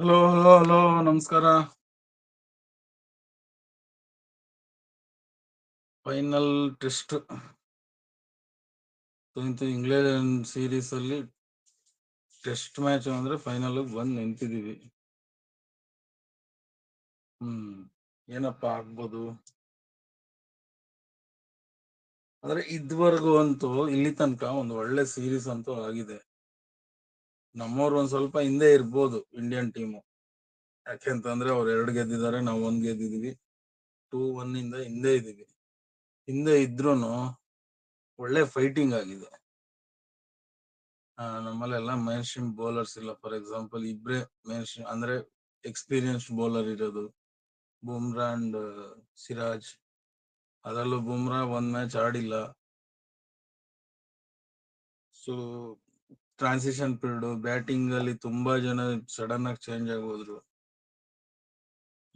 Hello hello hello ನಮಸ್ಕಾರ. Final test England series ಅಲ್ಲಿ test match ಅಂದ್ರೆ ಫೈನಲ್ ಬಂದು ನಿಂತಿದೀವಿ ಹ್ಮ್, ಏನಪ್ಪ ಆಗ್ಬೋದು? ಅಂದ್ರೆ ಇದುವರೆಗೂ ಅಂತೂ, ಇಲ್ಲಿ ತನಕ ಒಂದು ಒಳ್ಳೆ ಸೀರೀಸ್ ಅಂತೂ ಆಗಿದೆ. ನಮ್ಮವ್ರು ಒಂದ್ ಸ್ವಲ್ಪ ಹಿಂದೆ ಇರ್ಬೋದು ಇಂಡಿಯನ್ ಟೀಮು ಯಾಕೆಂತಂದ್ರೆ ಅವ್ರು ಎರಡು ಗೆದ್ದಿದ್ದಾರೆ, ನಾವು ಒಂದ್ ಗೆದ್ದಿದೀವಿ. ಟೂ ಒನ್ ಇಂದ ಹಿಂದೆ ಇದೀವಿ ಹಿಂದೆ ಇದ್ರೂನು ಒಳ್ಳೆ ಫೈಟಿಂಗ್ ಆಗಿದೆ. ನಮ್ಮಲ್ಲೆಲ್ಲ ಮೇನ್ ಸ್ಟ್ರೀಮ್ ಬೌಲರ್ಸ್ ಇಲ್ಲ. ಫಾರ್ ಎಕ್ಸಾಂಪಲ್ ಇಬ್ರೇ ಮೇನ್ ಅಂದ್ರೆ ಎಕ್ಸ್ಪೀರಿಯನ್ಸ್ ಬೌಲರ್ ಇರೋದು. ಬುಮ್ರಾ ಅಂಡ್ ಸಿರಾಜ್. ಅದರಲ್ಲೂ ಬುಮ್ರಾ ಒಂದ್ ಮ್ಯಾಚ್ ಆಡಿಲ್ಲ. ಸೊ ಟ್ರಾನ್ಸಿಷನ್ ಪೀರಿಯಡ್ ಬ್ಯಾಟಿಂಗ್ ಅಲ್ಲಿ ತುಂಬಾ ಜನ ಸಡನ್ ಆಗಿ ಚೇಂಜ್ ಆಗೋದ್ರು.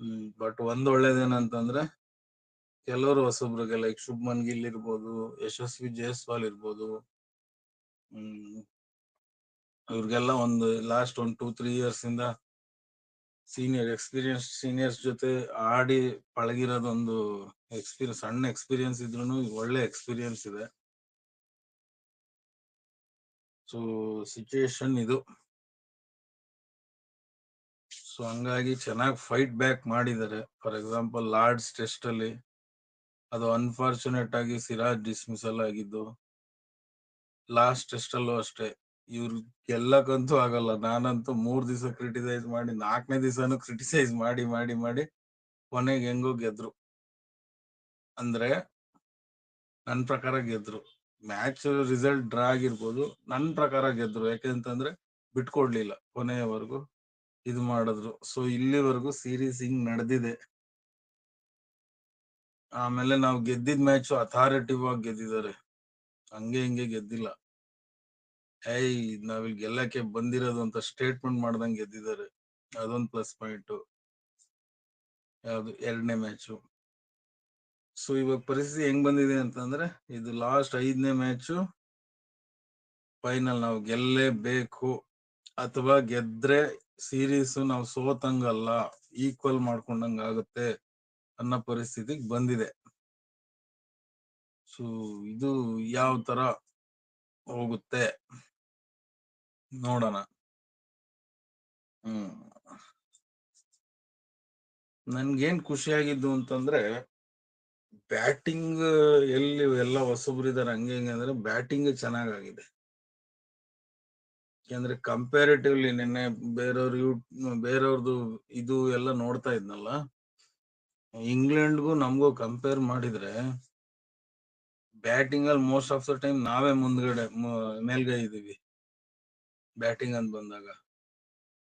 ಹ್ಮ್ ಬಟ್ ಒಂದ್ ಒಳ್ಳೇದೇನಂತಂದ್ರೆ, ಕೆಲವರು ಹೊಸಬ್ರಿಗೆ ಲೈಕ್ ಶುಭ್ಮನ್ ಗಿಲ್ ಇರ್ಬೋದು, ಯಶಸ್ವಿ ಜಯಸ್ವಾಲ್ ಇರ್ಬೋದು, ಹ್ಮ್, ಇವ್ರಿಗೆಲ್ಲ ಒಂದು ಲಾಸ್ಟ್ ಒಂದ್ ಟೂ ತ್ರೀ ಇಯರ್ಸ್ ಇಂದ ಸೀನಿಯರ್ ಎಕ್ಸ್ಪೀರಿಯನ್ಸ್ ಸೀನಿಯರ್ಸ್ ಜೊತೆ ಆಡಿ ಪಳಗಿರೋದೊಂದು ಎಕ್ಸ್ಪೀರಿಯನ್ಸ್ ಸಣ್ಣ ಎಕ್ಸ್ಪೀರಿಯನ್ಸ್ ಇದ್ರೂ ಒಳ್ಳೆ ಎಕ್ಸ್ಪೀರಿಯನ್ಸ್ ಇದೆ. ಸೊ ಸಿಚುಯೇಷನ್ ಇದು. ಸೊ ಹಂಗಾಗಿ ಚೆನ್ನಾಗಿ ಫೈಟ್ ಬ್ಯಾಕ್ ಮಾಡಿದ್ದಾರೆ. ಫಾರ್ ಎಕ್ಸಾಂಪಲ್ ಲಾರ್ಡ್ಸ್ ಟೆಸ್ಟ್ ಅಲ್ಲಿ ಅದು ಅನ್ಫಾರ್ಚುನೇಟ್ ಆಗಿ ಸಿರಾಜ್ ಡಿಸ್ಮಿಸಲ್ ಆಗಿದ್ದು. ಲಾಸ್ಟ್ ಟೆಸ್ಟ್ ಅಲ್ಲೂ ಅಷ್ಟೇ. ಇವ್ರು ಗೆಲ್ಲಕ್ಕಂತೂ ಆಗಲ್ಲ. ನಾನಂತೂ ಮೂರ್ ದಿವಸ ಕ್ರಿಟಿಸೈಸ್ ಮಾಡಿ, ನಾಲ್ಕನೇ ದಿವಸನು ಕ್ರಿಟಿಸೈಸ್ ಮಾಡಿ ಮಾಡಿ ಮಾಡಿ ಕೊನೆಗೆ ಹೆಂಗೋ ಗೆದ್ರು. ಅಂದ್ರೆ ನನ್ನ ಪ್ರಕಾರ ಗೆದ್ರು. ಮ್ಯಾಚ್ ರಿಸಲ್ಟ್ ಡ್ರಾ ಆಗಿರ್ಬೋದು. ನನ್ನ ಪ್ರಕಾರ ಗೆದ್ರು. ಯಾಕೆಂತಂದ್ರೆ ಬಿಟ್ಕೊಡ್ಲಿಲ್ಲ. ಕೊನೆಯವರೆಗೂ ಇದು ಮಾಡಿದ್ರು. ಸೊ ಇಲ್ಲಿವರೆಗೂ ಸೀರೀಸ್ ಹಿಂಗ್ ನಡೆದಿದೆ. ಆಮೇಲೆ ನಾವು ಗೆದ್ದಿದ್ ಮ್ಯಾಚ್ ಅಥಾರಿಟಿವ್ ಆಗಿ ಗೆದ್ದಿದ್ದಾರೆ. ಹಂಗೆ ಹಿಂಗೆ ಗೆದ್ದಿಲ್ಲ. ಏಯ್ ನಾವಿಲ್ಲಿ ಗೆಲ್ಲಕ್ಕೆ ಬಂದಿರೋದು ಅಂತ ಸ್ಟೇಟ್ಮೆಂಟ್ ಮಾಡ್ದಂಗೆ ಗೆದ್ದಿದ್ದಾರೆ. ಅದೊಂದು ಪ್ಲಸ್ ಪಾಯಿಂಟ್ ಯಾವ್ದು? ಎರಡನೇ ಮ್ಯಾಚು ಸೊ ಇವಾಗ ಪರಿಸ್ಥಿತಿ ಹೆಂಗ್ ಬಂದಿದೆ ಅಂತಂದ್ರೆ, ಇದು ಲಾಸ್ಟ್ ಐದನೇ ಮ್ಯಾಚು ಫೈನಲ್ ನಾವು ಗೆಲ್ಲೇಬೇಕು. ಅಥವಾ ಗೆದ್ರೆ ಸೀರೀಸ್ ನಾವು ಸೋತಂಗಲ್ಲ ಈಕ್ವಲ್ ಮಾಡ್ಕೊಂಡಂಗ ಆಗುತ್ತೆ ಅನ್ನೋ ಪರಿಸ್ಥಿತಿಗೆ ಬಂದಿದೆ. ಸೊ ಇದು ಯಾವ ತರ ಹೋಗುತ್ತೆ? ನೋಡೋಣ. ಹ್ಮ್. ನನ್ಗೇನ್ ಖುಷಿಯಾಗಿದ್ದು ಅಂತಂದ್ರೆ ಬ್ಯಾಟಿಂಗ್, ಎಲ್ಲಿ ಎಲ್ಲ ಹೊಸಬ್ರಿದಾರೆ ಹಂಗೆ ಹಿಂಗೆ ಅಂದ್ರೆ ಬ್ಯಾಟಿಂಗ್ ಚೆನ್ನಾಗಾಗಿದೆ. ಯಾಕಂದ್ರೆ ಕಂಪ್ಯಾರಿಟಿವ್ಲಿ ನಿನ್ನೆ ಬೇರೆಯವ್ರ ಯೂ ಬೇರೆಯವ್ರದ್ದು ಇದು ಎಲ್ಲ ನೋಡ್ತಾ ಇದ್ನಲ್ಲ, ಇಂಗ್ಲೆಂಡ್ಗೂ ನಮಗೂ ಕಂಪೇರ್ ಮಾಡಿದ್ರೆ ಬ್ಯಾಟಿಂಗ್ ಅಲ್ಲಿ ಮೋಸ್ಟ್ ಆಫ್ ದ ಟೈಮ್ ನಾವೇ ಮುಂದ್ಗಡೆ ಮೇಲ್ಗೈ ಇದ್ದೀವಿ. ಬ್ಯಾಟಿಂಗ್ ಅಂತ ಬಂದಾಗ.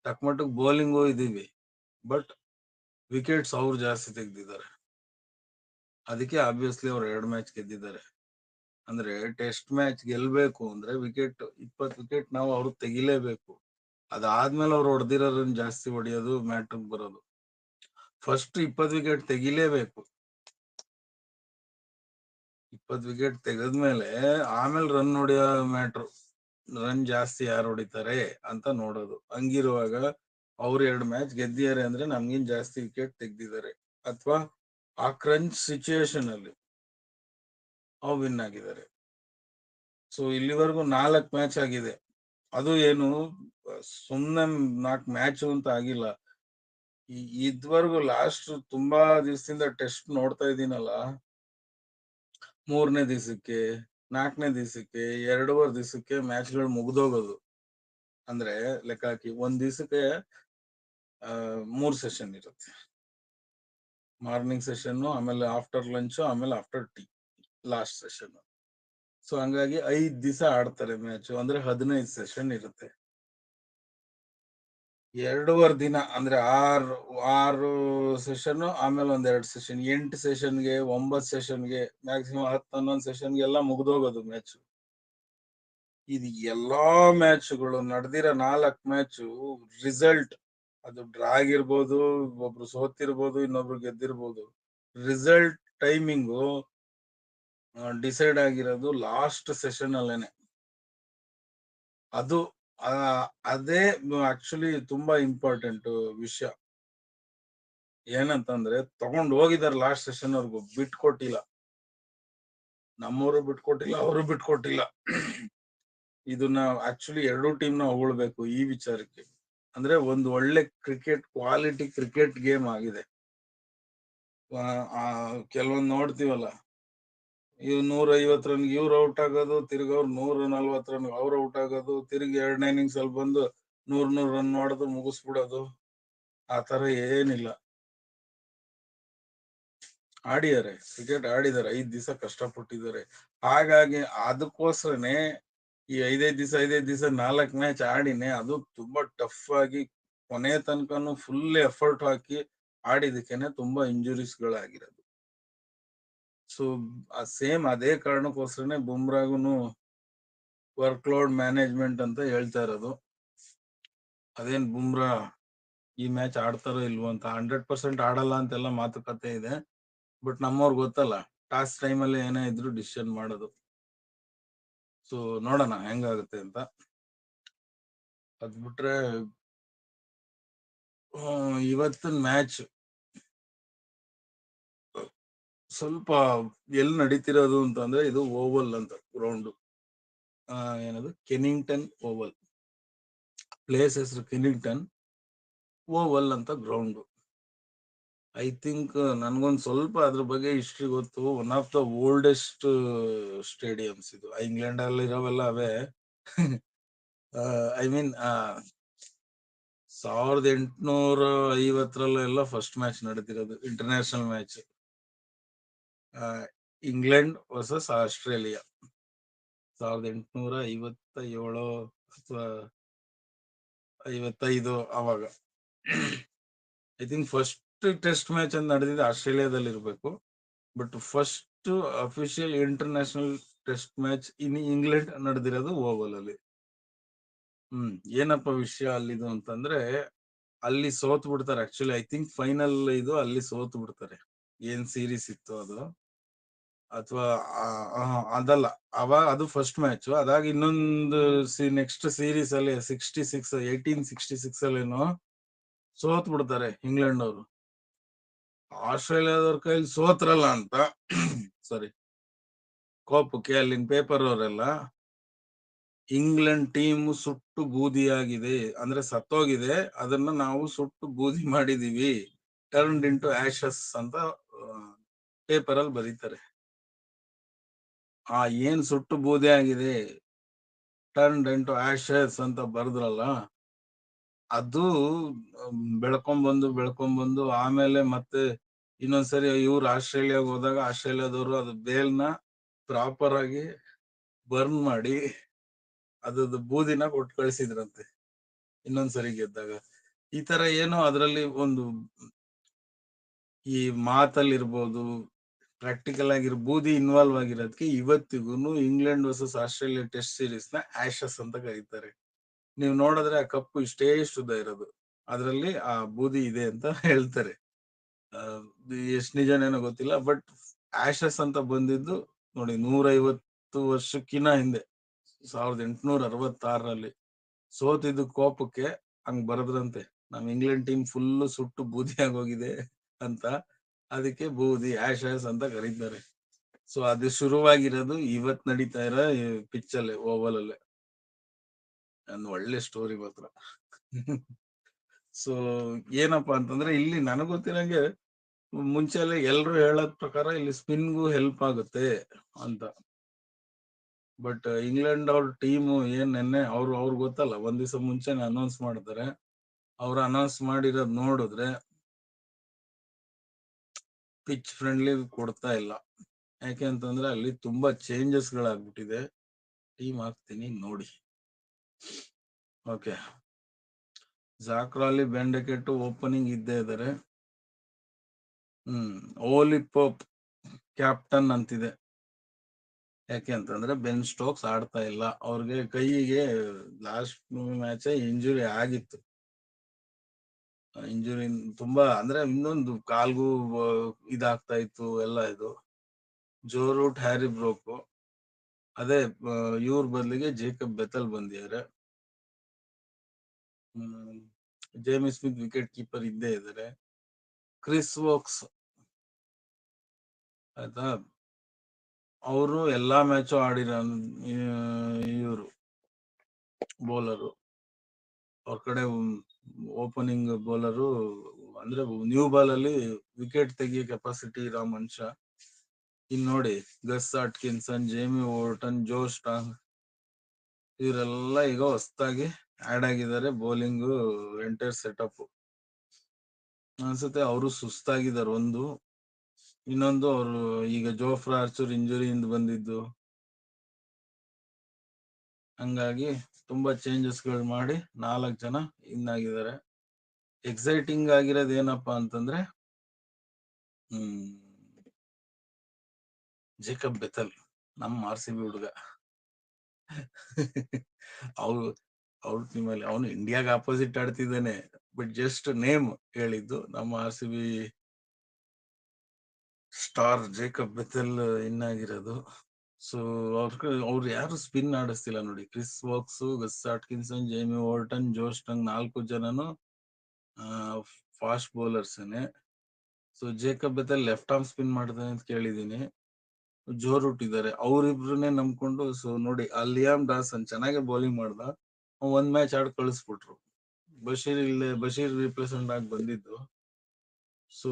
ತಕ್ಕಮಟ್ಟಿಗೆ ಬೌಲಿಂಗು ಇದೀವಿ ಬಟ್ ವಿಕೆಟ್ಸ್ ಅವ್ರು ಜಾಸ್ತಿ ತೆಗ್ದಿದ್ದಾರೆ. ಅದಕ್ಕೆ ಆಬ್ವಿಯಸ್ಲಿ ಅವ್ರು ಎರಡು ಮ್ಯಾಚ್ ಗೆದ್ದಿದ್ದಾರೆ. ಅಂದ್ರೆ ಟೆಸ್ಟ್ ಮ್ಯಾಚ್ ಗೆಲ್ಬೇಕು ಅಂದ್ರೆ ವಿಕೆಟ್ ಇಪ್ಪತ್ ವಿಕೆಟ್ ನಾವು ಅವ್ರು ತೆಗಿಲೇಬೇಕು. ಅದಾದ್ಮೇಲೆ ಅವ್ರು ಹೊಡೆದಿರೋದನ್ನ ಜಾಸ್ತಿ ಹೊಡೆಯೋದು ಮ್ಯಾಟ್ರಿಗೆ ಬರೋದು. ಫಸ್ಟ್ ಇಪ್ಪತ್ ವಿಕೆಟ್ ತೆಗಿಲೇಬೇಕು. ಇಪ್ಪತ್ ವಿಕೆಟ್ ತೆಗೆದ್ಮೇಲೆ ಆಮೇಲೆ ರನ್ ಹೊಡೆಯೋ ಮ್ಯಾಟ್ರು ರನ್ ಜಾಸ್ತಿ ಯಾರು ಹೊಡಿತಾರೆ ಅಂತ ನೋಡೋದು. ಹಂಗಿರುವಾಗ ಅವ್ರು ಎರಡು ಮ್ಯಾಚ್ ಗೆದ್ದಿದ್ದಾರೆ ಅಂದ್ರೆ ನಮ್ಗಿನ್ ಜಾಸ್ತಿ ವಿಕೆಟ್ ತೆಗ್ದಿದ್ದಾರೆ. ಅಥವಾ ಆ ಕ್ರಂಚ್ ಸಿಚುಯೇಷನ್ ಅಲ್ಲಿ ಅವ್ ವಿನ್ ಆಗಿದ್ದಾರೆ. ಸೊ ಇಲ್ಲಿವರೆಗೂ ನಾಲ್ಕ್ ಮ್ಯಾಚ್ ಆಗಿದೆ. ಅದು ಏನು, ಸುಮ್ನೆ ನಾಲ್ಕು ಮ್ಯಾಚ್ ಅಂತ ಆಗಿಲ್ಲ. ಇದ್ವರೆಗೂ ಲಾಸ್ಟ್ ತುಂಬಾ ದಿವಸದಿಂದ ಟೆಸ್ಟ್ ನೋಡ್ತಾ ಇದ್ದೀನಲ್ಲ. ಮೂರನೇ ದಿವಸಕ್ಕೆ, ನಾಲ್ಕನೇ ದಿವಸಕ್ಕೆ, ಎರಡೂವರೆ ದಿವಸಕ್ಕೆ ಮ್ಯಾಚ್ಗಳು ಮುಗ್ದೋಗೋದು. ಅಂದ್ರೆ ಲೆಕ್ಕ ಹಾಕಿ, ಒಂದ್ ದಿವಸಕ್ಕೆ ಮೂರ್ ಸೆಷನ್ ಇರುತ್ತೆ. ಮಾರ್ನಿಂಗ್ ಸೆಷನ್ ಆಮೇಲೆ ಆಫ್ಟರ್ ಲಂಚ್ ಆಮೇಲೆ after tea last session so ಹಂಗಾಗಿ ಐದ್ ದಿವಸ ಆಡ್ತಾರೆ ಮ್ಯಾಚ್ ಅಂದ್ರೆ ಹದಿನೈದು ಸೆಷನ್ ಇರುತ್ತೆ. ಎರಡೂವರೆ ದಿನ, ಅಂದ್ರೆ ಆರು ಆರು ಸೆಷನ್ ಆಮೇಲೆ ಒಂದ್ ಎರಡು ಸೆಷನ್ ಎಂಟು ಸೆಷನ್ಗೆ ಒಂಬತ್ ಸೆಷನ್ಗೆ ಮ್ಯಾಕ್ಸಿಮಮ್ ಹತ್ತು, ಹನ್ನೊಂದು ಸೆಷನ್ಗೆ ಎಲ್ಲ ಮುಗ್ದೋಗೋದು ಮ್ಯಾಚ್ ಇದು ಎಲ್ಲಾ ಮ್ಯಾಚ್ಗಳು ನಡೆದಿರೋ ನಾಲ್ಕು ಮ್ಯಾಚು ರಿಸಲ್ಟ್ ಅದು ಡ್ರಾ ಆಗಿರ್ಬೋದು ಒಬ್ರು ಸೋತಿರ್ಬೋದು, ಇನ್ನೊಬ್ರು ಗೆದ್ದಿರ್ಬೋದು. ರಿಸಲ್ಟ್ ಟೈಮಿಂಗು ಡಿಸೈಡ್ ಆಗಿರೋದು ಲಾಸ್ಟ್ ಸೆಷನ್ ಅಲ್ಲೇನೆ. ಅದು ಅದೇ ಆಕ್ಚುಲಿ ತುಂಬಾ ಇಂಪಾರ್ಟೆಂಟ್ ವಿಷಯ. ಏನಂತಂದ್ರೆ, ತಗೊಂಡ್ ಹೋಗಿದಾರೆ ಲಾಸ್ಟ್ ಸೆಷನ್ ಅವ್ರಿಗು, ಬಿಟ್ಕೊಟ್ಟಿಲ್ಲ. ನಮ್ಮವರು ಬಿಟ್ಕೊಟ್ಟಿಲ್ಲ, ಅವರು ಬಿಟ್ಕೊಟ್ಟಿಲ್ಲ. ಇದನ್ನ ಆಕ್ಚುಲಿ ಎರಡೂ ಟೀಮ್ನ ಹೊಗಳ್ಬೇಕು ಈ ವಿಚಾರಕ್ಕೆ. ಅಂದ್ರೆ ಒಂದು ಒಳ್ಳೆ ಕ್ರಿಕೆಟ್ ಕ್ವಾಲಿಟಿ ಕ್ರಿಕೆಟ್ ಗೇಮ್ ಆಗಿದೆ. ಕೆಲವೊಂದು ನೋಡ್ತೀವಲ್ಲ? ಇವ್ ನೂರ ಐವತ್ ರನ್ ಇವ್ರು ಔಟ್ ಆಗೋದು, ತಿರ್ಗಿ ಅವ್ರು ನೂರ ನಲ್ವತ್ ರನ್ ಅವ್ರು ಔಟ್ ಆಗೋದು, ತಿರ್ಗಿ ಎರಡನೇ ಇನ್ನಿಂಗ್ಸ್ ಅಲ್ಲಿ ಬಂದು ನೂರ್ ನೂರ್ ರನ್ ಮಾಡೋದು ಮುಗಿಸ್ಬಿಡೋದು. ಆ ತರ ಏನಿಲ್ಲ. ಆಡಿದ್ದಾರೆ ಕ್ರಿಕೆಟ್ ಆಡಿದ್ದಾರೆ, ಐದ್ ದಿವಸ ಕಷ್ಟಪಟ್ಟಿದ್ದಾರೆ. ಹಾಗಾಗಿ ಅದಕ್ಕೋಸ್ಕರನೇ ಈ ಐದೈದು ದಿವಸ ಐದೈದು ದಿವಸ ನಾಲ್ಕ್ ಮ್ಯಾಚ್ ಆಡಿನೆ ಅದು ತುಂಬಾ ಟಫ್ ಆಗಿ ಕೊನೆ ತನಕನು ಫುಲ್ ಎಫರ್ಟ್ ಹಾಕಿ ಆಡಿದಕ್ಕೆನೆ ತುಂಬಾ ಇಂಜುರೀಸ್ ಗಳಾಗಿರೋದು. ಸೊ ಸೇಮ್ ಅದೇ ಕಾರಣಕ್ಕೋಸ್ಕರನೇ ಬುಮ್ರಾಗುನು ವರ್ಕ್ ಲೋಡ್ ಮ್ಯಾನೇಜ್ಮೆಂಟ್ ಅಂತ ಹೇಳ್ತಾ ಇರೋದು. ಅದೇನ್ ಬುಮ್ರಾ ಈ ಮ್ಯಾಚ್ ಆಡ್ತಾರೋ ಇಲ್ವೋ ಅಂತ ಹಂಡ್ರೆಡ್ ಪರ್ಸೆಂಟ್ ಆಡಲ್ಲ ಅಂತೆಲ್ಲ ಮಾತುಕತೆ ಇದೆ. ಬಟ್ ನಮ್ಮವ್ರಿಗೆ ಗೊತ್ತಲ್ಲ ಟಾಸ್ ಟೈಮಲ್ಲಿ ಏನೇ ಇದ್ರು ಡಿಸಿಷನ್ ಮಾಡೋದು. ಸೊ ನೋಡೋಣ ಹೆಂಗಾಗುತ್ತೆ ಅಂತ. ಅದ್ ಬಿಟ್ರೆ ಇವತ್ತಿನ ಮ್ಯಾಚ್. ಸ್ವಲ್ಪ ಎಲ್ಲಿ ನಡೀತಿರೋದು ಅಂತಂದ್ರೆ, ಇದು ಓವಲ್ ಅಂತ ಗ್ರೌಂಡ್. ಏನದು? Kennington Oval. ಪ್ಲೇಸ್ ಹೆಸರು ಕೆನಿಂಗ್ಟನ್ ಓವಲ್ ಅಂತ ಗ್ರೌಂಡ್. ಐ ಥಿಂಕ್ ನನ್ಗೊಂದ್ ಸ್ವಲ್ಪ ಅದ್ರ ಬಗ್ಗೆ ಹಿಸ್ಟ್ರಿ ಗೊತ್ತು. One of the oldest stadiums ಇದು. ಇಂಗ್ಲೆಂಡ್ ಅಲ್ಲಿ ಇರೋವೆಲ್ಲ ಅವೇ ಐ ಮೀನ್ ಸಾವಿರದ ಎಂಟುನೂರ ಐವತ್ತರಲ್ಲೆಲ್ಲ first match ನಡೆದಿರೋದು international match England versus Australia. ಸಾವಿರದ ಎಂಟುನೂರ ಐವತ್ತ ಏಳು ಅಥವಾ ಐವತ್ತೈದು ಅವಾಗ. I think first test match ಅಂತ ನಡೆದಿದ್ದು ಆಸ್ಟ್ರೇಲಿಯಾದಲ್ಲಿ ಇರಬೇಕು but first official international test match in England ನಡೆದಿರೋದು Oval ಅಲ್ಲಿ ಹ್ಮ್, ಏನಪ್ಪ ವಿಷಯ ಅಲ್ಲಿದು ಅಂತಂದ್ರೆ, ಅಲ್ಲಿ ಸೋತ್ ಬಿಡ್ತಾರೆ ಆಕ್ಚುಲಿ ಐ ಥಿಂಕ್ ಫೈನಲ್ ಇದು ಅಲ್ಲಿ ಸೋತ್ ಬಿಡ್ತಾರೆ ಏನ್ ಸೀರೀಸ್ ಇತ್ತು ಅದು? ಅಥವಾ ಅದಲ್ಲ. ಅವಾಗ ಅದು ಫಸ್ಟ್ ಮ್ಯಾಚ್ ಅದಾಗ ಇನ್ನೊಂದು ನೆಕ್ಸ್ಟ್ ಸೀರೀಸ್ ಅಲ್ಲಿ sixty six eighteen sixty six ಅಲ್ಲೇನೋ ಸೋತ್ ಬಿಡ್ತಾರೆ ಇಂಗ್ಲೆಂಡ್ ಅವರು ಆಸ್ಟ್ರೇಲಿಯಾದವ್ರ ಕೈಲಿ ಸೋತ್ರಲ್ಲ ಅಂತ ಸಾರಿ ಕೋಪಕ್ಕೆ ಅಲ್ಲಿನ ಪೇಪರ್ ಅವರೆಲ್ಲ ಇಂಗ್ಲೆಂಡ್ ಟೀಮ್ ಸುಟ್ಟು ಬೂದಿಯಾಗಿದೆ ಅಂದ್ರೆ ಸತ್ತೋಗಿದೆ, ಅದನ್ನ ನಾವು ಸುಟ್ಟು ಬೂದಿ ಮಾಡಿದೀವಿ ಟರ್ನ್ ಇಂಟು ಆಶಸ್ ಅಂತ ಪೇಪರ್ ಅಲ್ಲಿ ಬರೀತಾರೆ. ಆ, ಏನ್ ಸುಟ್ಟು ಬೂದಿ ಆಗಿದೆ ಟರ್ನ್ ಇಂಟು ಆಶಸ್ ಅಂತ ಬರ್ದ್ರಲ್ಲ, ಅದು, ಬೆಳ್ಕೊಂಬಂದು ಬೆಳ್ಕೊಂಬಂದು, ಆಮೇಲೆ ಮತ್ತೆ ಇನ್ನೊಂದ್ಸರಿ ಇವ್ರು ಆಸ್ಟ್ರೇಲಿಯಾಗ ಹೋದಾಗ ಆಸ್ಟ್ರೇಲಿಯಾದವರು ಅದು ಬೇಲ್ನ ಪ್ರಾಪರ್ ಆಗಿ ಬರ್ನ್ ಮಾಡಿ ಅದ್ರದ್ದು ಬೂದಿನ ಕೊಟ್ಟು ಕಳಿಸಿದ್ರಂತೆ. ಇನ್ನೊಂದ್ಸರಿ ಗೆದ್ದಾಗ. ಈ ತರ ಏನೋ ಅದರಲ್ಲಿ ಒಂದು ಈ ಮಾತಲ್ಲಿರ್ಬೋದು ಪ್ರಾಕ್ಟಿಕಲ್ ಆಗಿರ್, ಬೂದಿ ಇನ್ವಾಲ್ವ್ ಆಗಿರೋದಕ್ಕೆ ಇವತ್ತಿಗೂ ಇಂಗ್ಲೆಂಡ್ ವರ್ಸಸ್ ಆಸ್ಟ್ರೇಲಿಯಾ ಟೆಸ್ಟ್ ಸೀರೀಸ್ನ ಆಶಸ್ ಅಂತ ಕರೀತಾರೆ. ನೀವು ನೋಡಿದ್ರೆ ಆ ಕಪ್ಪು ಇಷ್ಟೇ ಶುದ್ಧ ಇರೋದು. ಅದರಲ್ಲಿ ಆ ಬೂದಿ ಇದೆ ಅಂತ ಹೇಳ್ತಾರೆ. ಎಷ್ಟ್ ಏನೋ ಗೊತ್ತಿಲ್ಲ ಬಟ್ ಆಶಸ್ ಅಂತ ಬಂದಿದ್ದು ನೋಡಿ ನೂರ ಐವತ್ತು ವರ್ಷಕ್ಕಿನ ಹಿಂದೆ, ಸಾವಿರದ ಎಂಟುನೂರ ಅರವತ್ತಾರರಲ್ಲಿ. ಸೋತಿದ್ದು ಕೋಪಕ್ಕೆ ಹಂಗ್ ಬರದ್ರಂತೆ. ನಮ್ ಇಂಗ್ಲೆಂಡ್ ಟೀಮ್ ಫುಲ್ ಸುಟ್ಟು ಬೂದಿ ಆಗೋಗಿದೆ ಅಂತ, ಅದಕ್ಕೆ ಬೂದಿ ಆಶಸ್ ಅಂತ ಕರೀತಾರೆ. ಸೊ ಅದು ಶುರುವಾಗಿರೋದು ಇವತ್ ನಡೀತಾ ಇರೋ ಪಿಚ್ ಅಲ್ಲೇ ಓವಲ್ ಅಲ್ಲೇ. ಒಳ್ಳೆ ಸ್ಟೋರಿ ಮಾತ್ರ. ಸೊ ಏನಪ್ಪಾ ಅಂತಂದ್ರೆ ಇಲ್ಲಿ ನನಗ್ ಗೊತ್ತಿರಂಗೆ ಮುಂಚೆ ಎಲ್ಲ ಎಲ್ರು ಹೇಳೋದ್ ಪ್ರಕಾರ ಇಲ್ಲಿ ಸ್ಪಿನ್ಗೂ ಹೆಲ್ಪ್ ಆಗುತ್ತೆ ಅಂತ. ಬಟ್ ಇಂಗ್ಲೆಂಡ್ ಅವ್ರ ಟೀಮ್ ಏನ್ ನೆನ್ನೆ ಅವ್ರು ಅವ್ರು ಗೊತ್ತಲ್ಲ, ಒಂದ್ ದಿವಸ ಮುಂಚೆನೆ ಅನೌನ್ಸ್ ಮಾಡ್ತಾರೆ ಅವ್ರು ಅನೌನ್ಸ್ ಮಾಡಿರೋದ್ ನೋಡಿದ್ರೆ ಪಿಚ್ ಫ್ರೆಂಡ್ಲಿ ಕೊಡ್ತಾ ಇಲ್ಲ. ಯಾಕೆ ಅಂತಂದ್ರೆ ಅಲ್ಲಿ ತುಂಬಾ ಚೇಂಜಸ್ ಗಳಾಗ್ಬಿಟ್ಟಿದೆ. ಟೀಮ್ ಹಾಕ್ತೀನಿ ನೋಡಿ. ಓಕೆ ಜಾಕ್ರಾಲಿ ಬೆಂಡಕೆಟ್ಟು ಓಪನಿಂಗ್ ಇದ್ದೇ ಇದಾರೆ. ಹ್ಮ್, ಓಲಿ ಪೋಪ್ ಕ್ಯಾಪ್ಟನ್ ಅಂತಿದೆ. ಯಾಕೆ ಅಂತಂದ್ರೆ ಬೆನ್ ಸ್ಟೋಕ್ಸ್ ಆಡ್ತಾ ಇಲ್ಲ. ಅವ್ರಿಗೆ ಕೈಗೆ ಲಾಸ್ಟ್ ಮ್ಯಾಚ್ ಇಂಜುರಿ ಆಗಿತ್ತು. ಇಂಜುರಿ ತುಂಬಾ, ಅಂದ್ರೆ ಇನ್ನೊಂದು ಕಾಲ್ಗೂ ಇದಾಗ್ತಾ ಇತ್ತು ಎಲ್ಲ ಇದು. Joe Root Harry Brook. ಅದೇ ಇವ್ರ ಬದಲಿಗೆ ಜೇಕಬ್ ಬೆತಲ್ ಬಂದಿದ್ದಾರೆ. ಹ್ಮ್. ಜೇಮಿ ಸ್ಮಿತ್ ವಿಕೆಟ್ ಕೀಪರ್ ಇದ್ದೇ ಇದ್ದಾರೆ ಕ್ರಿಸ್ ವೋಕ್ಸ್ ಆಯ್ತಾ? ಅವರು ಎಲ್ಲಾ ಮ್ಯಾಚು ಆಡಿರೋ ಇವರು ಬೌಲರು ಅವ್ರ ಕಡೆ ಓಪನಿಂಗ್ ಬೌಲರು ಅಂದ್ರೆ ನ್ಯೂ ಬಾಲ್ ಅಲ್ಲಿ ವಿಕೆಟ್ ತೆಗಿಯೋ ಕೆಪಾಸಿಟಿ ಇರೋ ಮನುಷ್ಯ. ಇನ್ ನೋಡಿ Gus Atkinson Jamie Overton Josh Tongue ಇವರೆಲ್ಲ ಈಗ ಹೊಸದಾಗಿ ಆಡ್ ಆಗಿದ್ದಾರೆ ಬೌಲಿಂಗ್ ಎಂಟೈರ್ ಸೆಟಪ್. ಅನ್ಸುತ್ತೆ ಅವರು ಸುಸ್ತಾಗಿದ್ದಾರೆ. ಒಂದು, ಇನ್ನೊಂದು ಅವರು ಈಗ ಜೋಫ್ರಾ ಆರ್ಚರ್ ಇಂಜುರಿಯಿಂದ ಬಂದಿದ್ದು. ಹಂಗಾಗಿ ತುಂಬಾ ಚೇಂಜಸ್ಗಳು ಮಾಡಿ ನಾಲ್ಕು ಜನ ಇನ್ ಆಗಿದ್ದಾರೆ ಎಕ್ಸೈಟಿಂಗ್ ಆಗಿರೋದು ಏನಪ್ಪಾ ಅಂತಂದ್ರೆ, ಹ್ಮ್ ಜೇಕಬ್ ಬೆತಲ್ ನಮ್ಮ ಆರ್ ಸಿ ಬಿ ಹುಡುಗ. ಅವ್ರು ಅವ್ರ ಟೀಮಲ್ಲಿ ಅವನು ಇಂಡಿಯಾಗ ಆಪೋಸಿಟ್ ಆಡ್ತಿದ್ದಾನೆ ಬಟ್ ಜಸ್ಟ್ ನೇಮ್ ಹೇಳಿದ್ದು, ನಮ್ಮ R C B star Jacob Bethell in ಆಗಿರೋದು ಸೊ ಅವ್ರ ಅವ್ರು ಯಾರು ಸ್ಪಿನ್ ಆಡಿಸ್ತಿಲ್ಲ ನೋಡಿ. Chris Woakes Gus Atkinson Jamie Overton Josh Tongue ನಾಲ್ಕು ಜನನು fast ಬೌಲರ್ಸೇನೆ so Jacob Bethell left arm spin ಮಾಡ್ತಾನೆ ಅಂತ ಕೇಳಿದೀನಿ ಜೋರ್ ಹುಟ್ಟಿದ್ದಾರೆ. ಅವ್ರಿಬ್ರನ್ನೇ ನಂಬ್ಕೊಂಡು ಸೊ ನೋಡಿ, ಅಲಿಯಾಮ್ ಡಾಸನ್ ಚೆನ್ನಾಗೆ ಬೌಲಿಂಗ್ ಮಾಡ್ದ. ಒಂದ್ ಮ್ಯಾಚ್ ಆಡ್ ಕಳಿಸ್ಬಿಟ್ರು. ಬಶೀರ್ ಇಲ್ಲೇ, ಬಶೀರ್ ರಿಪ್ರೆಸೆಂಟ್ ಆಗಿ ಬಂದಿದ್ದು. ಸೊ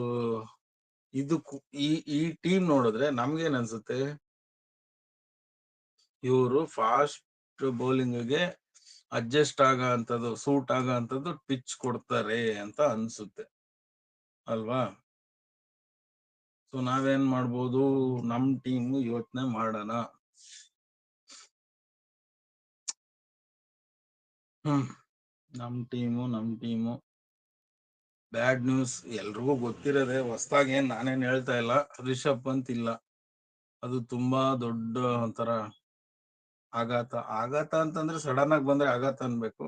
ಇದು ಈ ಈ ಟೀಮ್ ನೋಡಿದ್ರೆ ನಮ್ಗೇನ್ ಅನ್ಸುತ್ತೆ? ಇವರು ಫಾಸ್ಟ್ ಬೌಲಿಂಗ್ಗೆ ಅಡ್ಜಸ್ಟ್ ಆಗ ಅಂತದ್ದು ಸೂಟ್ ಆಗ ಅಂತದ್ದು ಪಿಚ್ ಕೊಡ್ತಾರೆ ಅಂತ ಅನ್ಸುತ್ತೆ. ಅಲ್ವಾ? ಸೊ ನಾವೇನ್ ಮಾಡ್ಬೋದು? ನಮ್ ಟೀಮ್ ಯೋಚನೆ ಮಾಡೋಣ. ಹ್ಮ್. ನಮ್ ಟೀಮು ನಮ್ ಟೀಮು. ಬ್ಯಾಡ್ ನ್ಯೂಸ್ ಎಲ್ರಿಗೂ ಗೊತ್ತಿರೋದೆ ಹೊಸ್ದಾಗಿ ಏನ್ ನಾನೇನ್ ಹೇಳ್ತಾ ಇಲ್ಲ. ರಿಷಬ್ ಪಂತ್ ಇಲ್ಲ. ಅದು ತುಂಬಾ ದೊಡ್ಡ ಒಂಥರ ಆಘಾತ. ಆಘಾತ ಅಂತಂದ್ರೆ ಸಡನ್ ಆಗಿ ಬಂದ್ರೆ ಆಘಾತ ಅನ್ಬೇಕು.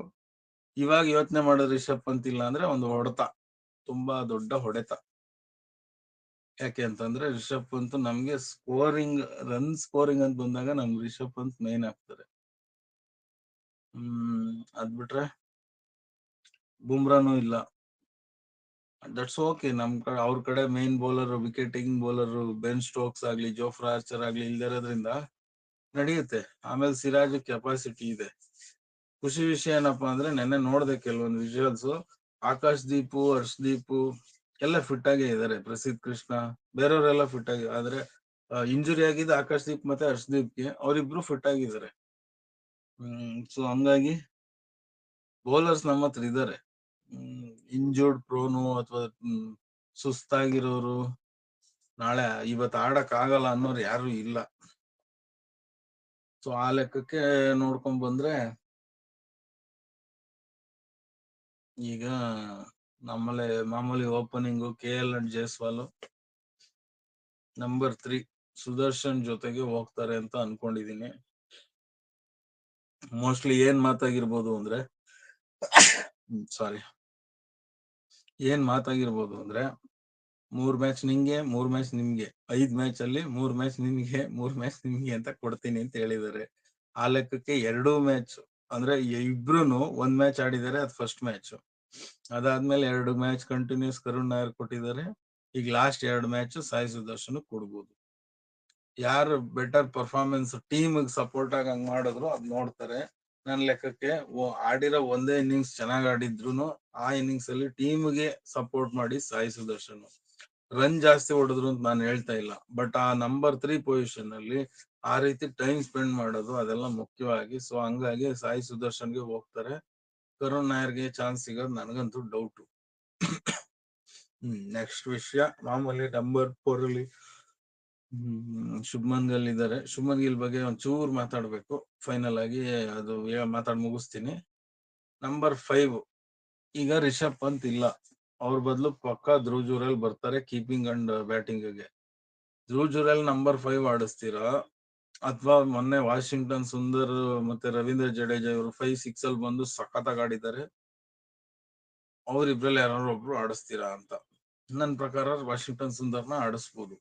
ಇವಾಗ ಯೋಚನೆ ಮಾಡೋ ರಿಷಬ್ ಪಂತ್ ಇಲ್ಲ ಅಂದ್ರೆ ಒಂದು ಹೊಡೆತ. ತುಂಬಾ ದೊಡ್ಡ ಹೊಡೆತ. ಯಾಕೆ ಅಂತಂದ್ರೆ ರಿಷಬ್ ಪಂತ್ ನಮ್ಗೆ ಸ್ಕೋರಿಂಗ್, ರನ್ ಸ್ಕೋರಿಂಗ್ ಅಂತ ಬಂದಾಗ ನಮ್ಗೆ ರಿಷಬ್ ಪಂತ್ ಮೇನ್ ಆಗ್ತಾರೆ. ಹ್ಮ್ ಅದ್ಬಿಟ್ರೆ ಬುಮ್ರಾನು ಇಲ್ಲ. ದಟ್ಸ್ ಓಕೆ ನಮ್ ಕಡೆ ಅವ್ರ ಕಡೆ main bowler wicketing bowler Ben Stokes ಆಗ್ಲಿ ಜೋಫ್ರಾ ಆರ್ಚರ್ ಆಗ್ಲಿ ಇಲ್ದಿರೋದ್ರಿಂದ ನಡೆಯುತ್ತೆ. ಆಮೇಲೆ ಸಿರಾಜ್ ಕೆಪಾಸಿಟಿ ಇದೆ. ಖುಷಿ ವಿಷಯ ಏನಪ್ಪಾ ಅಂದ್ರೆ ನೆನ್ನೆ ನೋಡ್ದೆ ಕೆಲವೊಂದು ವಿಜುವಲ್ಸ್ ಆಕಾಶ್ ದೀಪು ಹರ್ಷದೀಪು ಎಲ್ಲ ಫಿಟ್ ಆಗೇ ಇದಾರೆ. ಪ್ರಸಿದ್ಧ ಕೃಷ್ಣ, ಬೇರೆಯವರೆಲ್ಲ ಫಿಟ್ ಆಗಿ, ಆದ್ರೆ ಇಂಜುರಿ ಆಗಿದ್ದ ಆಕಾಶ್ ದೀಪ್ ಮತ್ತೆ ಹರ್ಷದೀಪ್ಗೆ ಅವರಿಬ್ರು ಫಿಟ್ ಆಗಿದ್ದಾರೆ. ಹ್ಮ್, ಸೊ ಹಂಗಾಗಿ ಬೌಲರ್ಸ್ ನಮ್ಮ ಹತ್ರ ಇದಾರೆ. ಇಂಜೂರ್ಡ್ ಪ್ರೋನು ಅಥವಾ ಸುಸ್ತಾಗಿರೋರು ನಾಳೆ ಇವತ್ತು ಆಡಕ್ ಆಗಲ್ಲ ಅನ್ನೋರು ಯಾರು ಇಲ್ಲ. ಸೊ ಆ ಲೆಕ್ಕಕ್ಕೆ ನೋಡ್ಕೊಂಡ್ ಬಂದ್ರೆ ಈಗ ನಮ್ಮಲ್ಲೇ ಮಾಮೂಲಿ opening K L and Jaiswal number three Sudarshan ಜೊತೆಗೆ ಹೋಗ್ತಾರೆ ಅಂತ ಅನ್ಕೊಂಡಿದೀನಿ. ಮೋಸ್ಟ್ಲಿ ಏನ್ ಮಾತಾಗಿರ್ಬೋದು ಅಂದ್ರೆ ಸಾರಿ ಏನ್ ಮಾತಾಗಿರ್ಬೋದು ಅಂದ್ರೆ, ಮೂರ್ ಮ್ಯಾಚ್ ನಿಂಗೆ, ಮೂರ್ ಮ್ಯಾಚ್ ನಿಮ್ಗೆ. ಐದ್ ಮ್ಯಾಚ್ ಅಲ್ಲಿ ಮೂರ್ ಮ್ಯಾಚ್ ನಿಮ್ಗೆ ಮೂರ್ ಮ್ಯಾಚ್ ನಿಮ್ಗೆ ಅಂತ ಕೊಡ್ತೀನಿ ಅಂತ ಹೇಳಿದ್ದಾರೆ. ಆ ಲೆಕ್ಕಕ್ಕೆ ಎರಡೂ ಮ್ಯಾಚ್ ಅಂದ್ರೆ ಇಬ್ರುನು ಒಂದ್ ಮ್ಯಾಚ್ ಆಡಿದ್ದಾರೆ, ಅದ್ ಫಸ್ಟ್ ಮ್ಯಾಚ್ ಅದಾದ್ಮೇಲೆ ಎರಡು ಮ್ಯಾಚ್ ಕಂಟಿನ್ಯೂಸ್ ಕರುಣ್ ನಾಯರ್ ಕೊಟ್ಟಿದ್ದಾರೆ. ಈಗ ಲಾಸ್ಟ್ ಎರಡು ಮ್ಯಾಚ್ ಸಾಯಿ ಸುದರ್ಶನ್ ಕೊಡ್ಬೋದು. ಯಾರು ಬೆಟರ್ ಪರ್ಫಾರ್ಮೆನ್ಸ್ ಟೀಮ್ ಸಪೋರ್ಟ್ ಆಗಿ ಹಂಗ್ ಮಾಡಿದ್ರು ಅದ್ ನೋಡ್ತಾರೆ. ನನ್ ಲೆಕ್ಕಕ್ಕೆ ಆಡಿರೋ ಒಂದೇ ಇನ್ನಿಂಗ್ಸ್ ಚೆನ್ನಾಗ್ ಆಡಿದ್ರು ಆ ಇನ್ನಿಂಗ್ಸ್ ಅಲ್ಲಿ ಟೀಮ್ಗೆ ಸಪೋರ್ಟ್ ಮಾಡಿ ಸಾಯಿ ಸುದರ್ಶನ್. ರನ್ ಜಾಸ್ತಿ ಹೊಡೆದ್ರು ಅಂತ ನಾನು ಹೇಳ್ತಾ ಇಲ್ಲ. ಬಟ್ ಆ ನಂಬರ್ ತ್ರೀ ಪೊಸಿಷನ್ ಅಲ್ಲಿ ಆ ರೀತಿ ಟೈಮ್ ಸ್ಪೆಂಡ್ ಮಾಡೋದು ಅದೆಲ್ಲ ಮುಖ್ಯವಾಗಿ. ಸೊ ಹಂಗಾಗಿ ಸಾಯಿ ಸುದರ್ಶನ್ಗೆ ಹೋಗ್ತಾರೆ. ಕರುಣ್ ನಾಯರ್ಗೆ ಚಾನ್ಸ್ ಸಿಗೋದು ನನಗಂತೂ ಡೌಟ್ ನೆಕ್ಸ್ಟ್ ವಿಷಯ. ಮಾಮೂಲಿ ನಂಬರ್ ಫೋರ್ ಅಲ್ಲಿ ಹ್ಮ್ ಶುಭ್ಮನ್ ಗಿಲ್ ಇದ್ದಾರೆ ಶುಭ್ಮನ್ ಗಿಲ್ ಬಗ್ಗೆ ಒಂಚೂರು ಮಾತಾಡ್ಬೇಕು. ಫೈನಲ್ ಆಗಿ ಅದು ಮಾತಾಡ್ ಮುಗಿಸ್ತೀನಿ. ನಂಬರ್ ಫೈವ್ ಈಗ ರಿಷಬ್ ಪಂತ್ ಇಲ್ಲ. ಅವ್ರ ಬದಲು ಪಕ್ಕ ಧ್ರುವ್ ಜೂರಲ್ ಬರ್ತಾರೆ ಕೀಪಿಂಗ್ ಅಂಡ್ ಬ್ಯಾಟಿಂಗ್ಗೆ. ಧ್ರುವ್ ಜೂರಲ್ ನಂಬರ್ ಫೈವ್ ಆಡಿಸ್ತೀರಾ? ಅಥವಾ ಮೊನ್ನೆ ವಾಷಿಂಗ್ಟನ್ ಸುಂದರ್ ಮತ್ತೆ ರವೀಂದ್ರ ಜಡೇಜಾ ಇವರು ಫೈವ್ ಸಿಕ್ಸ್ ಅಲ್ಲಿ ಬಂದು ಸಖತ್ತಾಗಿ ಆಡಿದ್ದಾರೆ. ಅವ್ರಿಬ್ರಲ್ಲಿ ಯಾರು ಒಬ್ರು ಆಡಿಸ್ತೀರಾ ಅಂತ. ನನ್ನ ಪ್ರಕಾರ ವಾಷಿಂಗ್ಟನ್ ಸುಂದರ್ನ ಆಡಿಸ್ಬೋದು.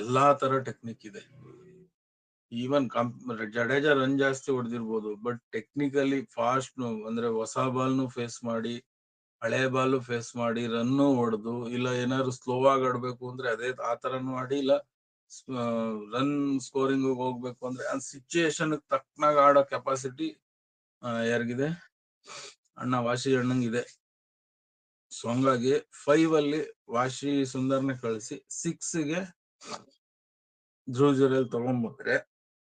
ಎಲ್ಲಾ ತರ ಟೆಕ್ನಿಕ್ ಇದೆ. ಈವನ್ ಜಡೇಜಾ ರನ್ ಜಾಸ್ತಿ ಹೊಡೆದಿರ್ಬೋದು ಬಟ್ ಟೆಕ್ನಿಕಲಿ ಫಾಸ್ಟ್ ಅಂದ್ರೆ ಹೊಸ ಬಾಲ್ನು ಫೇಸ್ ಮಾಡಿ, ಹಳೆ ಬಾಲ್ ಫೇಸ್ ಮಾಡಿ ರನ್ನು ಹೊಡೆದು, ಇಲ್ಲ ಏನಾದ್ರು ಸ್ಲೋ ಆಗಿ ಆಡ್ಬೇಕು ಅಂದ್ರೆ ಅದೇ ಆ ತರನು ಆಡಿ, ಇಲ್ಲ ರನ್ ಸ್ಕೋರಿಂಗ್ ಹೋಗ್ಬೇಕು ಅಂದ್ರೆ ಆ ಸಿಚುಯೇಷನ್ ತಕ್ಕನಾಗ ಆಡೋ ಕೆಪಾಸಿಟಿ ಯಾರಿಗಿದೆ? ಅಣ್ಣ ವಾಶಿ ಅಣ್ಣಂಗಿದೆ. ಸೊ ಹಂಗಾಗಿ ಫೈವ್ ಅಲ್ಲಿ ವಾಶಿ ಸುಂದರ್ನ ಕಳಿಸಿ ಸಿಕ್ಸ್ಗೆ ಧ್ರುವ್ ಜುರೇಲ್ ತಗೊಂಡ್ಬಂದ್ರೆ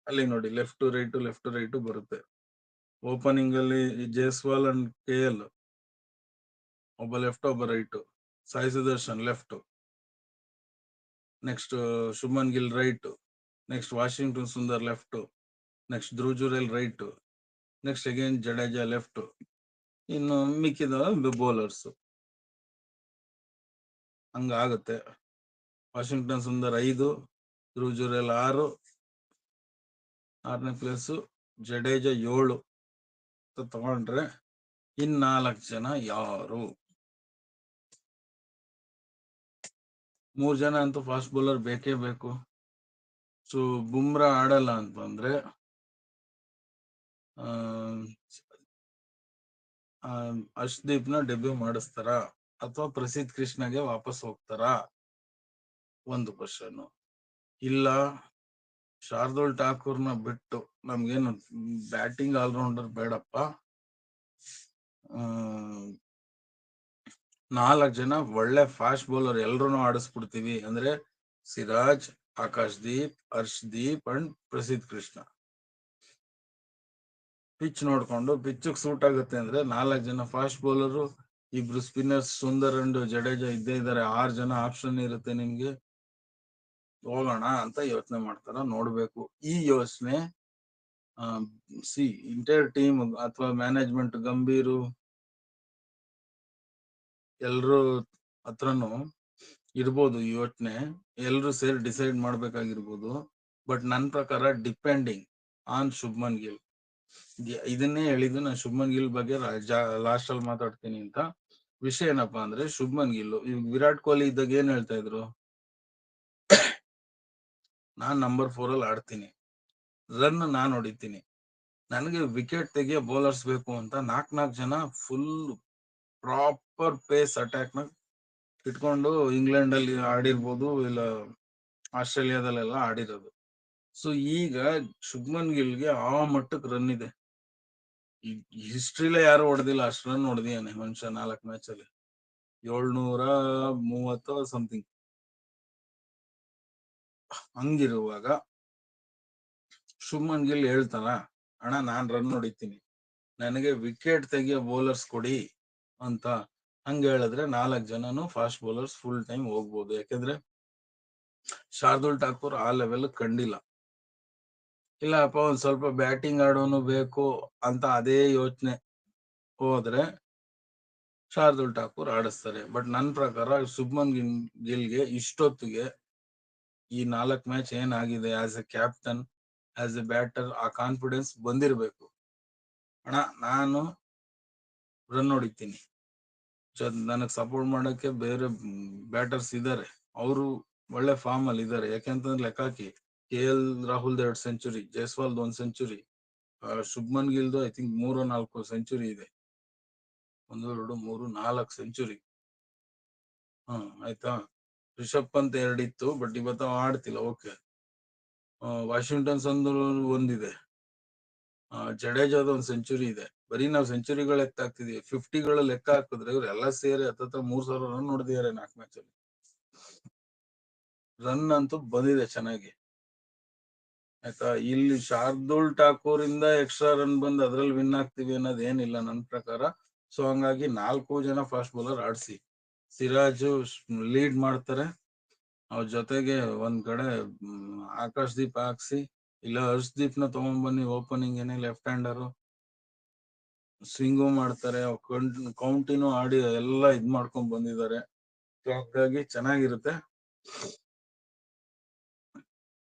ಅಲ್ಲಿ ನೋಡಿ left to right left to right ಬರುತ್ತೆ. ಓಪನಿಂಗ್ ಅಲ್ಲಿ ಜೈಸ್ವಾಲ್ ಅಂಡ್ ಕೆ ಎಲ್ ಒಬ್ಬ ಲೆಫ್ಟ್ ಒಬ್ಬ right Sai Sudarshan left next Shubman Gill right next Washington Sundar left next Dhruv Jurel right next again Jadeja left ಇನ್ನು ಮಿಕ್ಕಿದ bowlers ಹಂಗಾಗುತ್ತೆ. Washington Sundar ಐದು ಧ್ರುವ್ ಜುರೇಲ್ ಆರು, ಆರನೇ place Jadeja ಏಳು. ತಗೊಂಡ್ರೆ ಇನ್ನಾಲ್ಕು ಜನ ಯಾರು? ಮೂರ್ ಜನ ಅಂತೂ ಫಾಸ್ಟ್ ಬೌಲರ್ ಬೇಕೇ ಬೇಕು. ಸೊ ಬುಮ್ರಾ ಆಡಲ್ಲ ಅಂತಂದ್ರೆ ನ ಡೆಬ್ಯೂ ಮಾಡಿಸ್ತಾರ? ಅಥವಾ ಪ್ರಸಿದ್ಧ ಕೃಷ್ಣಗೆ ವಾಪಸ್ ಹೋಗ್ತಾರ? ಒಂದು ಕ್ವಶನ್ ಇಲ್ಲ, ಶಾರ್ದೂಲ್ ಠಾಕೂರ್ನ ಬಿಟ್ಟು ನಮ್ಗೇನು ಬ್ಯಾಟಿಂಗ್ ಆಲ್ರೌಂಡರ್ ಬೇಡಪ್ಪ. ನಾಲ್ಕು ಜನ ಒಳ್ಳೆ ಫಾಸ್ಟ್ ಬೌಲರ್ ಎಲ್ರು ಆಡಿಸ್ಬಿಡ್ತೀವಿ ಅಂದ್ರೆ ಸಿರಾಜ್ ಆಕಾಶ್ ದೀಪ್ ಹರ್ಷದೀಪ್ ಅಂಡ್ ಪ್ರಸಿದ್ಧ ಕೃಷ್ಣ. ಪಿಚ್ ನೋಡ್ಕೊಂಡು ಪಿಚ್ ಸೂಟ್ ಆಗುತ್ತೆ ಅಂದ್ರೆ ನಾಲ್ಕು ಜನ ಫಾಸ್ಟ್ ಬೌಲರು, ಇಬ್ರು ಸ್ಪಿನ್ನರ್ಸ್, ಸುಂದರ್ ಅಂಡ್ ಜಡೇಜಾ ಇದ್ದೇ ಇದಾರೆ. ಆರ್ ಜನ ಆಪ್ಷನ್ ಇರುತ್ತೆ ನಿಮ್ಗೆ. ಹೋಗೋಣ ಅಂತ ಯೋಚನೆ ಮಾಡ್ತಾರ, ನೋಡ್ಬೇಕು. ಈ ಯೋಚನೆ ಸಿ ಇಂಟೈರ್ ಟೀಮ್ ಅಥವಾ ಮ್ಯಾನೇಜ್ಮೆಂಟ್ ಗಂಭೀರು ಎಲ್ರು ಹತ್ರನು ಇರ್ಬೋದು ಯೋಚನೆ. ಎಲ್ರು ಸೇರಿ ಡಿಸೈಡ್ ಮಾಡ್ಬೇಕಾಗಿರ್ಬೋದು. ಬಟ್ ನನ್ ಪ್ರಕಾರ ಡಿಪೆಂಡಿಂಗ್ ಆನ್ ಶುಭ್ಮನ್ ಗಿಲ್. ಇದನ್ನೇ ಹೇಳಿದ್ದು ನಾನು ಶುಭ್ಮನ್ ಗಿಲ್ ಬಗ್ಗೆ ಲಾಸ್ಟ್ ಅಲ್ಲಿ ಮಾತಾಡ್ತೀನಿ ಅಂತ. ವಿಷಯ ಏನಪ್ಪಾ ಅಂದ್ರೆ ಶುಭ್ಮನ್ ಗಿಲ್ ವಿರಾಟ್ ಕೊಹ್ಲಿ ಇದ್ದಾಗ ಏನ್ ಹೇಳ್ತಾ ಇದ್ರು? ನಾನ್ ನಂಬರ್ ಫೋರ್ ಅಲ್ಲಿ ಆಡ್ತೀನಿ. ರನ್ ನಾನ್ ಹೊಡಿತೀನಿ. ನನಗೆ ವಿಕೆಟ್ ತೆಗಿಯೋ ಬೌಲರ್ಸ್ ಬೇಕು ಅಂತ ನಾಲ್ಕು ನಾಲ್ಕು ಜನ ಫುಲ್ ಪ್ರಾಪರ್ ಪೇಸ್ ಅಟ್ಯಾಕ್ನ ಇಟ್ಕೊಂಡು ಇಂಗ್ಲೆಂಡ್ ಅಲ್ಲಿ ಆಡಿರ್ಬೋದು, ಇಲ್ಲ ಆಸ್ಟ್ರೇಲಿಯಾದಲ್ಲೆಲ್ಲ ಆಡಿರೋದು. ಸೊ ಈಗ ಶುಭ್ಮನ್ ಗಿಲ್ಗೆ ಆ ಮಟ್ಟಕ್ಕೆ ರನ್ ಇದೆ. ಹಿಸ್ಟ್ರಿಲೇ ಯಾರು ಹೊಡೆದಿಲ್ಲ, ಅಷ್ಟು ರನ್ ಹೊಡೆದಿಯಾನೆ ಮನುಷ್ಯ ನಾಲ್ಕು ಮ್ಯಾಚ್ ಅಲ್ಲಿ. ಏಳ್ನೂರ ಮೂವತ್ತು ಸಮಥಿಂಗ್ ಹಂಗಿರುವಾಗ ಶುಭ್ಮನ್ ಗಿಲ್ ಹೇಳ್ತಾನ, ಅಣ್ಣ, ನಾನ್ ರನ್ ಹೊಡಿತೀನಿ. ನನಗೆ ವಿಕೆಟ್ ತೆಗಿಯೋ ಬೌಲರ್ಸ್ ಕೊಡಿ ಅಂತ ಹಂಗ ಹೇಳಿದ್ರೆ ನಾಲ್ಕು ಜನನು ಫಾಸ್ಟ್ ಬೌಲರ್ಸ್ ಫುಲ್ ಟೈಮ್ ಹೋಗ್ಬೋದು. ಯಾಕಂದ್ರೆ ಶಾರ್ದುಲ್ ಠಾಕೂರ್ ಆ ಲೆವೆಲ್ ಕಂಡಿಲ್ಲ. ಇಲ್ಲಪ್ಪ ಒಂದ್ ಸ್ವಲ್ಪ ಬ್ಯಾಟಿಂಗ್ ಆಡೋನು ಬೇಕು ಅಂತ ಅದೇ ಯೋಚನೆ ಹೋದ್ರೆ ಶಾರ್ದುಲ್ ಠಾಕೂರ್ ಆಡಿಸ್ತಾರೆ. ಬಟ್ ನನ್ ಪ್ರಕಾರ ಶುಭ್ಮನ್ ಗಿಲ್ಗೆ ಇಷ್ಟೊತ್ತಿಗೆ ಈ ನಾಲ್ಕ್ ಮ್ಯಾಚ್ ಏನಾಗಿದೆ as a captain as a batter ಆ ಕಾನ್ಫಿಡೆನ್ಸ್ ಬಂದಿರಬೇಕು. ಅಣ್ಣ, ನಾನು ರನ್ ಹೊಡಿತೀನಿ. ನನಗೆ ಸಪೋರ್ಟ್ ಮಾಡಕ್ಕೆ ಬೇರೆ ಬ್ಯಾಟರ್ಸ್ ಇದಾರೆ. ಅವರು ಒಳ್ಳೆ ಫಾರ್ಮ್ ಅಲ್ಲಿ ಇದಾರೆ. ಯಾಕೆಂತಂದ್ರೆ ಲೆಕ್ಕ ಹಾಕಿ ಕೆ ಎಲ್ ರಾಹುಲ್ ಎರಡ್ ಸೆಂಚುರಿ ಜೈಸ್ವಾಲ್ ಒಂದು ಸೆಂಚುರಿ ಶುಭ್ಮನ್ ಗಿಲ್ದು ಐ ಥಿಂಕ್ ಮೂರು, ನಾಲ್ಕು ಸೆಂಚುರಿ ಇದೆ. ಒಂದು, ಎರಡು, ಮೂರು, ನಾಲ್ಕು ಸೆಂಚುರಿ ಹ್ಮ್, ಆಯ್ತಾ? ರಿಷಬ್ ಪಂತ್ ಎರಡಿತ್ತು ಬಟ್ ಇವತ್ತ ಆಡ್ತಿಲ್ಲ ಓಕೆ ವಾಷಿಂಗ್ಟನ್ ಸಂದರ್ ಒಂದಿದೆ. ಜಡೇಜಾದ ಒಂದ್ ಸೆಂಚುರಿ ಇದೆ. ಬರೀ ನಾವ್ ಸೆಂಚುರಿಗಳು ಲೆಕ್ಕ ಹಾಕ್ತಿದೀವಿ. ಫಿಫ್ಟಿಗಳ ಲೆಕ್ಕ ಹಾಕಿದ್ರೆ ಇವ್ರು ಎಲ್ಲಾ ಸೇರಿ ಹತ್ತತ್ರ ಮೂರ್ ಸಾವಿರ ರನ್ ನೋಡಿದಾರೆ ನಾಲ್ಕು ಮ್ಯಾಚ್ ಅಲ್ಲಿ. ರನ್ ಅಂತೂ ಬಂದಿದೆ ಚೆನ್ನಾಗಿ. ಆಯ್ತಾ? ಇಲ್ಲಿ ಶಾರ್ದುಲ್ ಠಾಕೂರ್ ಇಂದ ಎಕ್ಸ್ಟ್ರಾ ರನ್ ಬಂದ್ ಅದ್ರಲ್ಲಿ ವಿನ್ ಆಗ್ತೀವಿ ಅನ್ನೋದೇನಿಲ್ಲ ನನ್ ಪ್ರಕಾರ. ಸೊ ಹಂಗಾಗಿ ನಾಲ್ಕು ಜನ ಫಾಸ್ಟ್ ಬೌಲರ್ ಆಡ್ಸಿ. ಸಿರಾಜು ಲೀಡ್ ಮಾಡ್ತಾರೆ. ಅವ್ರ ಜೊತೆಗೆ ಒಂದ್ ಕಡೆ ಆಕಾಶ್ ದೀಪ್ ಹಾಕ್ಸಿ, ಇಲ್ಲ ಹರ್ಷದೀಪ್ನ ತಗೊಂಡ್ಬನ್ನಿ ಓಪನಿಂಗ್ ಏನೇ ಲೆಫ್ಟ್ ಹ್ಯಾಂಡರ್ ಸ್ವಿಂಗು ಮಾಡ್ತಾರೆ ಕೌಂಟಿನೂ ಆಡಿ ಎಲ್ಲ ಇದ್ ಮಾಡ್ಕೊಂಡ್ ಬಂದಿದ್ದಾರೆ. ಹಾಗಾಗಿ ಚೆನ್ನಾಗಿರುತ್ತೆ.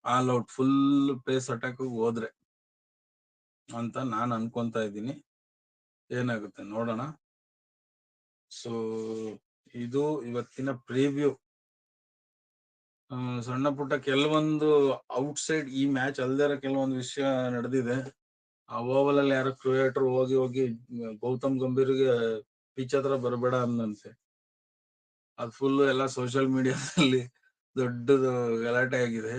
All out full pace attack ಹೋದ್ರೆ ಅಂತ ನಾನ್ ಅನ್ಕೊಂತ ಇದ್ದೀನಿ. ಏನಾಗುತ್ತೆ ನೋಡೋಣ. ಸೊ ಇದು ಇವತ್ತಿನ ಪ್ರಿವ್ಯೂ ಸಣ್ಣ ಪುಟ್ಟ ಕೆಲವೊಂದು ಔಟ್ಸೈಡ್ ಈ ಮ್ಯಾಚ್ ಅಲ್ದೇ ಇರೋ ಕೆಲವೊಂದು ವಿಷಯ ನಡೆದಿದೆ. ಆ ಓವಲ್ ಅಲ್ಲಿ ಯಾರೋ ಕ್ರಿಯೇಟರ್ ಹೋಗಿ ಹೋಗಿ, ಗೌತಮ್ ಗಂಭೀರ್ಗೆ ಪಿಚ್ ಹತ್ರ ಬರಬೇಡ ಅಂದಂತೆ ಅದ್ ಫುಲ್ ಎಲ್ಲ ಸೋಷಿಯಲ್ ಮೀಡಿಯಾದಲ್ಲಿ ದೊಡ್ಡದು ಗಲಾಟೆ ಆಗಿದೆ.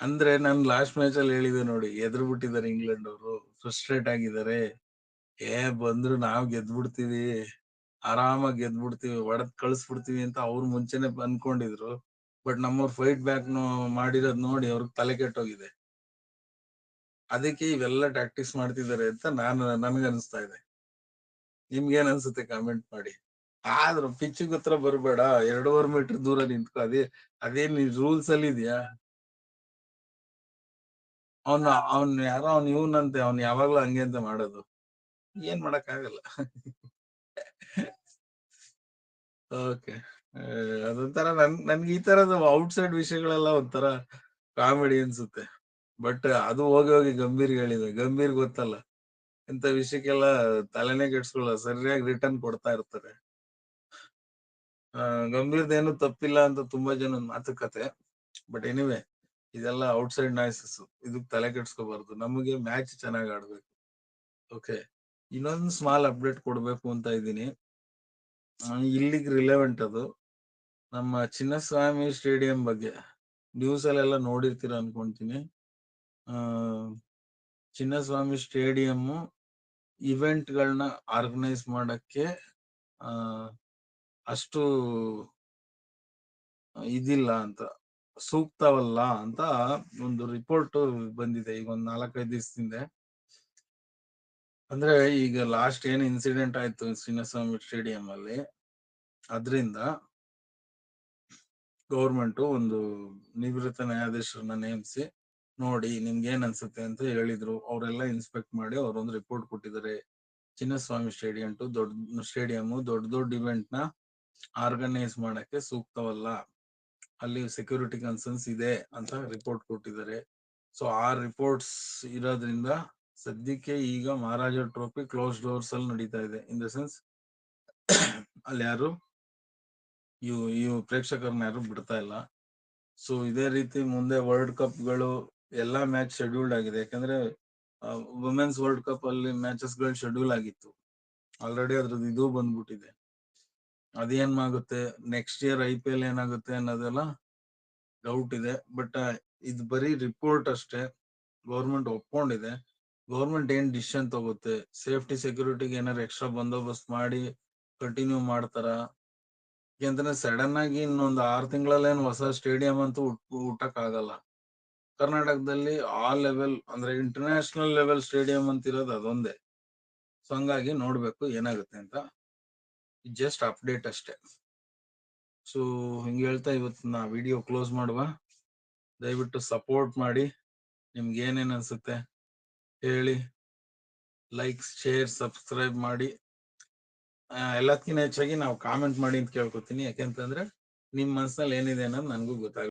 ಅಂದ್ರೆ ನಾನು ಲಾಸ್ಟ್ ಮ್ಯಾಚ್ ಅಲ್ಲಿ ಹೇಳಿದೆ ನೋಡಿ, ಎದ್ರು ಬಿಟ್ಟಿದ್ದಾರೆ ಇಂಗ್ಲೆಂಡ್ ಅವರು ಫ್ರಸ್ಟ್ರೇಟ್ ಆಗಿದ್ದಾರೆ. ಏ ಬಂದ್ರು ನಾವ್ ಗೆದ್ಬಿಡ್ತೀವಿ. ಆರಾಮಾಗಿ ಗೆದ್ಬಿಡ್ತೀವಿ ಹೊಡೆದ್ ಕಳಿಸ್ಬಿಡ್ತೀವಿ ಅಂತ ಅವ್ರು ಮುಂಚೆನೆ ಅನ್ಕೊಂಡಿದ್ರು. ಬಟ್ ನಮ್ಮವ್ರ ಫೈಟ್ ಬ್ಯಾಕ್ ಮಾಡಿರೋದ್ ನೋಡಿ ಅವ್ರಿಗೆ ತಲೆ ಕೆಟ್ಟೋಗಿದೆ. ಅದಕ್ಕೆ ಇವೆಲ್ಲ ಟ್ಯಾಕ್ಟಿಕ್ಸ್ ಮಾಡ್ತಿದ್ದಾರೆ ಅಂತ ನಾನು, ನನ್ಗೆ ಅನಿಸ್ತಾ ಇದೆ. ನಿಮ್ಗೇನ್ ಅನ್ಸುತ್ತೆ ಕಾಮೆಂಟ್ ಮಾಡಿ? ಆದ್ರೂ ಪಿಚ್ ಹತ್ರ ಬರ್ಬೇಡ, ಎರಡೂವರೆ ಮೀಟರ್ ದೂರ ನಿಂತ್ಕೊ, ಅದೇ ಅದೇನ್ ರೂಲ್ಸ್ ಅಲ್ಲಿ ಇದೆಯಾ? ಅವ್ನ, ಅವ್ನ್ ಯಾರೋ, ಅವ್ನು ಇವನಂತೆ, ಅವ್ನ್ ಯಾವಾಗ್ಲೂ ಹಂಗೆ ಅಂತ ಮಾಡೋದು. ಏನ್ ಮಾಡಕ್ ಆಗಲ್ಲ ಓಕೆ. ಅದೊಂಥರ ನನ್, ನನ್ಗೆ ಈ ತರದ ಔಟ್ಸೈಡ್ ವಿಷಯಗಳೆಲ್ಲ ಒಂಥರ ಕಾಮಿಡಿ ಅನ್ಸುತ್ತೆ. ಬಟ್ ಅದು ಹೋಗಿ ಹೋಗಿ ಗಂಭೀರ್ ಹೇಳಿದೆ. ಗಂಭೀರ್ ಗೊತ್ತಲ್ಲ. ಇಂಥ ವಿಷಯಕ್ಕೆಲ್ಲ ತಲೆನೇ ಕೆಡ್ಸ್ಕೊಳ್ಳ ಸರಿಯಾಗಿ ರಿಟರ್ನ್ ಕೊಡ್ತಾ ಇರ್ತಾರೆ. ಆ ಏನು ತಪ್ಪಿಲ್ಲ ಅಂತ ತುಂಬಾ ಜನ ಮಾತುಕತೆ ಬಟ್ ಎನಿವೆ, ಇದೆಲ್ಲ ಔಟ್ಸೈಡ್ ನಾಯ್ಸಸ್ ಇದಕ್ಕೆ ತಲೆ ಕೆಡ್ಸ್ಕೋಬಾರ್ದು. ನಮಗೆ ಮ್ಯಾಚ್ ಚೆನ್ನಾಗಿ ಆಡ್ಬೇಕು. ಓಕೆ. ಇನ್ನೊಂದು ಸ್ಮಾಲ್ ಅಪ್ಡೇಟ್ ಕೊಡ್ಬೇಕು ಅಂತ ಇದ್ದೀನಿ. ಇಲ್ಲಿಗೆ ರಿಲೆವೆಂಟ್ ಅದು. ನಮ್ಮ ಚಿನ್ನಸ್ವಾಮಿ ಸ್ಟೇಡಿಯಂ ಬಗ್ಗೆ ನ್ಯೂಸ್ ಅಲ್ಲೆಲ್ಲ ನೋಡಿರ್ತೀರ ಅನ್ಕೊಂತೀನಿ. ಚಿನ್ನಸ್ವಾಮಿ ಸ್ಟೇಡಿಯಂ ಇವೆಂಟ್ ಗಳನ್ನ ಆರ್ಗನೈಸ್ ಮಾಡಕ್ಕೆ ಅಷ್ಟು ಇದಿಲ್ಲ ಅಂತ, ಸೂಕ್ತವಲ್ಲ ಅಂತ ಒಂದು ರಿಪೋರ್ಟ್ ಬಂದಿದೆ ಈಗ ಒಂದ್ ನಾಲ್ಕೈದು ದಿವಸದಿಂದ. ಅಂದ್ರೆ ಈಗ ಲಾಸ್ಟ್ ಏನ್ ಇನ್ಸಿಡೆಂಟ್ ಆಯ್ತು ಚಿನ್ನಸ್ವಾಮಿ ಸ್ಟೇಡಿಯಂ ಅಲ್ಲಿ, ಅದ್ರಿಂದ ಗೌರ್ಮೆಂಟ್ ಒಂದು ನಿವೃತ್ತ ನ್ಯಾಯಾಧೀಶರನ್ನ ನೇಮಿಸಿ ನೋಡಿ ನಿಮ್ಗೆ ಏನ್ ಅನ್ಸುತ್ತೆ ಅಂತ ಹೇಳಿದ್ರು. ಅವರೆಲ್ಲ ಇನ್ಸ್ಪೆಕ್ಟ್ ಮಾಡಿ ಅವರೊಂದು ರಿಪೋರ್ಟ್ ಕೊಟ್ಟಿದ್ದಾರೆ. ಚಿನ್ನಸ್ವಾಮಿ ಸ್ಟೇಡಿಯಂ ಟು ದೊಡ್ಡ ಸ್ಟೇಡಿಯಂ ದೊಡ್ಡ ದೊಡ್ಡ ಇವೆಂಟ್ನ ಆರ್ಗನೈಸ್ ಮಾಡಕ್ಕೆ ಸೂಕ್ತವಲ್ಲ. ಅಲ್ಲಿ ಸೆಕ್ಯೂರಿಟಿ ಕನ್ಸರ್ನ್ಸ್ ಇದೆ ಅಂತ ರಿಪೋರ್ಟ್ ಕೊಟ್ಟಿದ್ದಾರೆ. ಸೊ ಆ ರಿಪೋರ್ಟ್ಸ್ ಇರೋದ್ರಿಂದ ಸದ್ಯಕ್ಕೆ ಈಗ ಮಹಾರಾಜ ಟ್ರೋಫಿ ಕ್ಲೋಸ್ ಡೋರ್ಸ್ ಅಲ್ಲಿ ನಡೀತಾ ಇದೆ. ಇನ್ ದ ಸೆನ್ಸ್ ಅಲ್ಲಿ ಯಾರು? ಇವು ಇವು ಪ್ರೇಕ್ಷಕರನ್ನ ಯಾರು ಬಿಡ್ತಾ ಇಲ್ಲ. ಸೊ ಇದೇ ರೀತಿ ಮುಂದೆ ವರ್ಲ್ಡ್ ಕಪ್ಗಳು ಎಲ್ಲಾ ಮ್ಯಾಚ್ ಶೆಡ್ಯೂಲ್ಡ್ ಆಗಿದೆ. ಯಾಕಂದ್ರೆ ವುಮೆನ್ಸ್ ವರ್ಲ್ಡ್ ಕಪ್ ಅಲ್ಲಿ ಮ್ಯಾಚಸ್ಗಳು ಶೆಡ್ಯೂಲ್ ಆಗಿತ್ತು. ಆಲ್ರೆಡಿ ಅದ್ರದ್ದು ಇದು ಬಂದ್ಬಿಟ್ಟಿದೆ. ಅದೇನ್ ಆಗುತ್ತೆ? Next year I P L ಏನಾಗುತ್ತೆ ಅನ್ನೋದೆಲ್ಲ ಡೌಟ್ ಇದೆ. ಬಟ್ ಇದು ಬರೀ ರಿಪೋರ್ಟ್ ಅಷ್ಟೇ. ಗೌರ್ಮೆಂಟ್ ಒಪ್ಕೊಂಡಿದೆ. ಗೌರ್ಮೆಂಟ್ ಏನ್ ಡಿಸಿಷನ್ ತಗೋತೆ ಸೇಫ್ಟಿ, ಸೆಕ್ಯೂರಿಟಿಗೆ ಏನಾರು ಎಕ್ಸ್ಟ್ರಾ ಬಂದೋಬಸ್ತ್ ಮಾಡಿ ಕಂಟಿನ್ಯೂ ಮಾಡ್ತಾರ? ಯಾಕಂದ್ರೆ ಸಡನ್ ಆಗಿ ಇನ್ನೊಂದು ಆರ್ ತಿಂಗಳಲ್ಲೇನು ಹೊಸ ಸ್ಟೇಡಿಯಂ ಅಂತೂ ಹುಟ್ಟಕ್ ಆಗಲ್ಲ ಕರ್ನಾಟಕದಲ್ಲಿ ಆ ಲೆವೆಲ್, ಅಂದ್ರೆ ಇಂಟರ್ನ್ಯಾಷನಲ್ ಲೆವೆಲ್ ಸ್ಟೇಡಿಯಂ ಅಂತ ಇರೋದು ಅದೊಂದೇ. ಸೊ ಹಂಗಾಗಿ ನೋಡ್ಬೇಕು ಏನಾಗುತ್ತೆ ಅಂತ. ಜಸ್ಟ್ ಅಪ್ಡೇಟ್ ಅಷ್ಟೇ. ಸೊ ಹಿಂಗೆ ಹೇಳ್ತಾ ಇವತ್ತು ನಾ ವಿಡಿಯೋ ಕ್ಲೋಸ್ ಮಾಡುವ. ದಯವಿಟ್ಟು ಸಪೋರ್ಟ್ ಮಾಡಿ. ನಿಮ್ಗೆ ಏನೇನು ಅನ್ಸುತ್ತೆ? ಹೇಳಿ ಲೈಕ್ ಶೇರ್ ಸಬ್ಸ್ಕ್ರೈಬ್ ಮಾಡಿ ಎಲ್ಲದಕ್ಕಿಂತ ಹೆಚ್ಚಾಗಿ ನಾವು ಕಾಮೆಂಟ್ ಮಾಡಿ ಅಂತ ಕೇಳ್ಕೊತೀನಿ. ಯಾಕೆಂತಂದ್ರೆ ನಿಮ್ ಮನಸ್ಸಲ್ಲಿ ಏನಿದೆ ಅನ್ನೋದು ನನಗೂ ಗೊತ್ತಾಗ